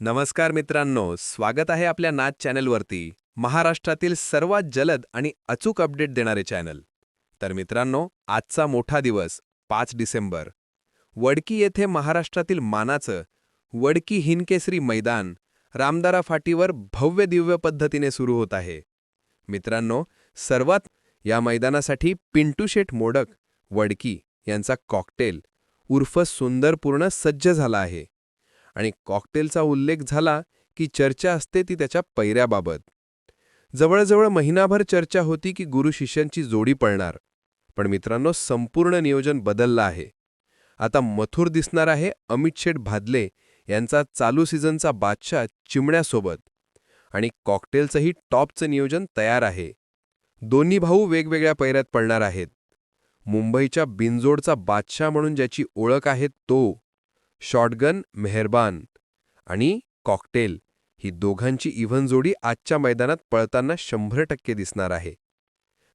नमस्कार मित्रांनो स्वागत आहे आपल्या नाच चॅनलवरती महाराष्ट्रातील सर्वात जलद आणि अचूक अपडेट देणारे चॅनल. तर मित्रांनो आजचा मोठा दिवस पाच डिसेंबर. वडकी येथे महाराष्ट्रातील मानाचं वडकी हिनकेसरी मैदान रामदारा फाटीवर भव्य दिव्य पद्धतीने सुरू होत आहे. मित्रांनो सर्वात या मैदानासाठी पिंटू शेठ मोडक वडकी यांचा कॉकटेल उर्फ सुंदरपूर्ण सज्ज झाला आहे. आणि कॉकटेलचा उल्लेख झाला की चर्चा असते ती त्याच्या पैऱ्याबाबत. जवळजवळ महिनाभर चर्चा होती की गुरु शिष्यांची जोडी पळणार. पण मित्रांनो संपूर्ण नियोजन बदललं आहे. आता मथुर दिसणार आहे अमित शेठ भादले यांचा चालू सीझनचा बादशाह चिमण्यासोबत. आणि कॉकटेलचंही टॉपचं नियोजन तयार आहे. दोन्ही भाऊ वेगवेगळ्या पैऱ्यात पडणार आहेत. मुंबईच्या बिनजोडचा बादशाह म्हणून ज्याची ओळख आहे तो शॉटगन मेहरबान आणि कॉकटेल ही दोघांची इव्हन जोडी आजच्या मैदानात पळताना शंभर टक्के दिसणार आहे.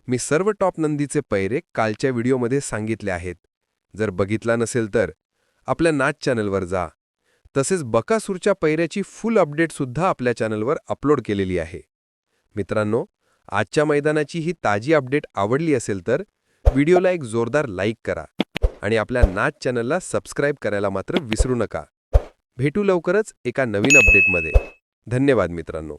मी सर्व टॉप नंदीचे पैरे कालच्या व्हिडिओमध्ये सांगितले आहेत. जर बघितला नसेल तर आपल्या नाच चॅनलवर जा. तसेच बकासूरच्या पैऱ्याची फुल अपडेटसुद्धा आपल्या चॅनलवर अपलोड केलेली आहे. मित्रांनो आजच्या मैदानाची ही ताजी अपडेट आवडली असेल तर व्हिडिओला एक जोरदार लाईक करा. आणि आपल्या नाच चॅनलला सबस्क्राईब करायला मात्र विसरू नका. भेटू लवकरच एका नवीन अपडेटमध्ये. धन्यवाद मित्रांनो.